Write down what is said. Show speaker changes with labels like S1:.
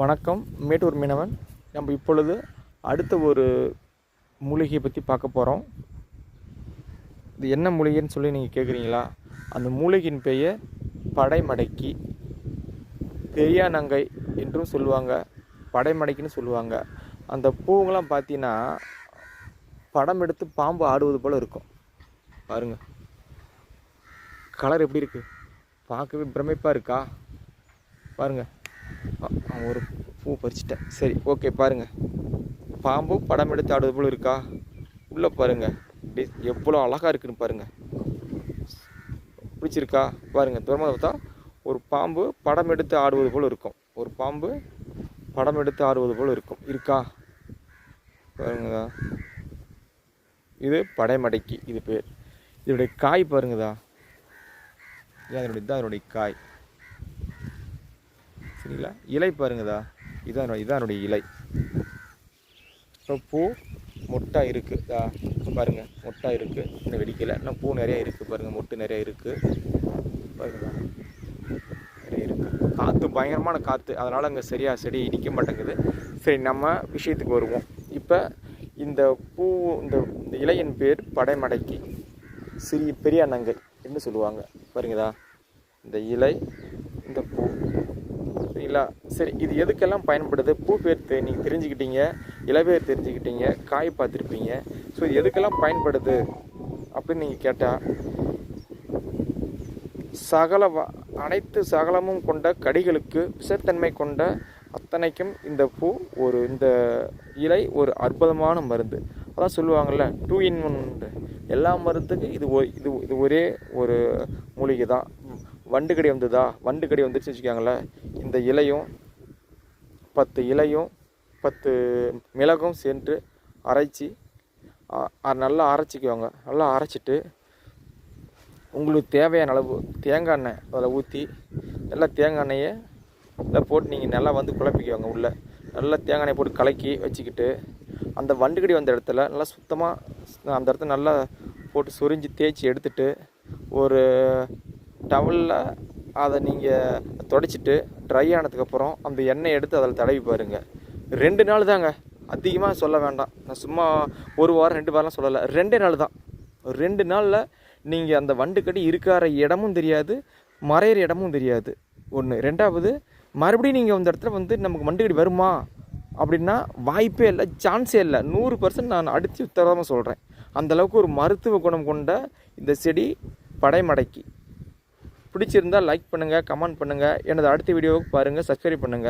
S1: வணக்கம் மேட்டூர் மீனவன். நம்ம இப்பொழுது அடுத்த ஒரு மூலிகையை பற்றி பார்க்க போகிறோம் இது என்ன மூலிகைன்னு சொல்லி நீங்கள் கேட்குறீங்களா அந்த மூலிகையின் பெயர் படைமடக்கி. பெரியானங்கை என்றும் சொல்லுவாங்க. படைமடைக்கின்னு சொல்லுவாங்க. அந்த பூவெல்லாம் பார்த்தீங்கன்னா படம் எடுத்து பாம்பு ஆடுவது போல் இருக்கும். பாருங்க. கலர் எப்படி இருக்குது பார்க்கவே பிரமிப்பாக இருக்கா? பாருங்கள் ஒரு பூ பறிச்சிட்டேன். சரி ஓகே பாருங்கள் பாம்பு படம் எடுத்து ஆடுவது போல் இருக்கா? உள்ளே பாருங்கள் டி- எவ்வளோ அழகாக இருக்குன்னு பாருங்கள் பிடிச்சிருக்கா? பாருங்கள் தூரமாக பார்த்தா ஒரு பாம்பு படம் எடுத்து ஆடுவது போல் இருக்கும். ஒரு பாம்பு படம் எடுத்து ஆடுவது போல் இருக்கும். இருக்கா? பாருங்கதா. இது படைமடைக்கு இது பேர். இதனுடைய காய் பாருங்கதா. இது அதனுடைய தான் அதனுடைய காய். சரிங்களா இலை பாருங்கதா. இதான் இதான் இலை. இப்போ பூ மொட்டா இருக்குது பாருங்கள் பாருங்க மொட்டா இருக்குது இன்னும் வெடிக்கலை. இன்னும் பூ நிறையா இருக்குது பாருங்கள் மொட்டு நிறையா இருக்குது பாருங்களா நிறைய இருக்குது காற்று பயங்கரமான காற்று அதனால் அங்கே சரியாக செடி இடிக்க மாட்டேங்குது. சரி நம்ம விஷயத்துக்கு வருவோம். இப்போ இந்த பூ இந்த இந்த இலையின் பேர் படைமடைக்கு. சிறிய பெரிய நங்கை என்று சொல்லுவாங்க. பாருங்கதா. இந்த இலை சரிங்களா? சரி இது எதுக்கெல்லாம் பயன்படுது? பூ பேர் தெ நீங்கள் தெரிஞ்சுக்கிட்டீங்க இளவேர் தெரிஞ்சுக்கிட்டீங்க காய் பார்த்துருப்பீங்க. ஸோ இது எதுக்கெல்லாம் பயன்படுது அப்படின்னு நீங்கள் கேட்டால் சகல அனைத்து சகலமும் கொண்ட கடிகளுக்கு விஷத்தன்மை கொண்ட அத்தனைக்கும் இந்த பூ ஒரு இந்த இலை ஒரு அற்புதமான மருந்து. அதான் சொல்லுவாங்கள்ல டூ இன் ஒன் எல்லா மருந்துக்கும் இது ஒ- இது இது ஒரே ஒரு மூலிகை தான். வண்டு கடி வந்ததா? வண்டு கடி வந்துருச்சு வச்சுக்கோங்களேன் இந்த இலையும் பத்து இலையும் பத்து மிளகும் சேர்த்து அரைச்சி நல்லா அரைச்சிக்குவாங்க நல்லா அரைச்சிட்டு உங்களுக்கு தேவையான அளவு தேங்காய் எண்ணெய் அதில் ஊற்றி நல்லா தேங்காய் எண்ணெயை இதில் போட்டு நீங்கள் நல்லா வந்து குழப்பிக்குவாங்க உள்ளே. நல்லா தேங்காய் எண்ணெய் போட்டு கலக்கி வச்சுக்கிட்டு அந்த வண்டுக்கடி வந்த இடத்துல நல்லா சுத்தமாக அந்த இடத்துல நல்லா போட்டு சொரிஞ்சு தேய்ச்சி எடுத்துட்டு ஒரு டவலில் அதை நீங்கள் தொடச்சிட்டு ட்ரை ஆனதுக்கப்புறம் அந்த எண்ணெய் எடுத்து அதில் தடவி பாருங்கள் ரெண்டு நாள் தாங்க அதிகமாக சொல்ல வேண்டாம். நான் சும்மா ஒரு வாரம் ரெண்டு வாரம்லாம் சொல்லலை. ரெண்டே நாள் தான் ரெண்டு நாளில் நீங்கள் அந்த வண்டுக்கடி இருக்கிற இடமும் தெரியாது மறையிற இடமும் தெரியாது. ஒன்று ரெண்டாவது மறுபடியும் நீங்கள் அந்த இடத்துல வந்து நமக்கு வண்டுக்கடி வருமா? அப்படின்னா வாய்ப்பே இல்லை சான்ஸே இல்லை. நூறு பர்சன்ட் நான் அடித்து உத்தரவாதமாக சொல்கிறேன் அந்தளவுக்கு ஒரு மருத்துவ குணம் கொண்ட இந்த செடி படைமடைக்கு. பிடிச்சிருந்தா லைக் பண்ணுங்கள் கமெண்ட் பண்ணுங்கள் எனது அடுத்த வீடியோவுக்கு பாருங்கள் சப்ஸ்கிரைப் பண்ணுங்கள்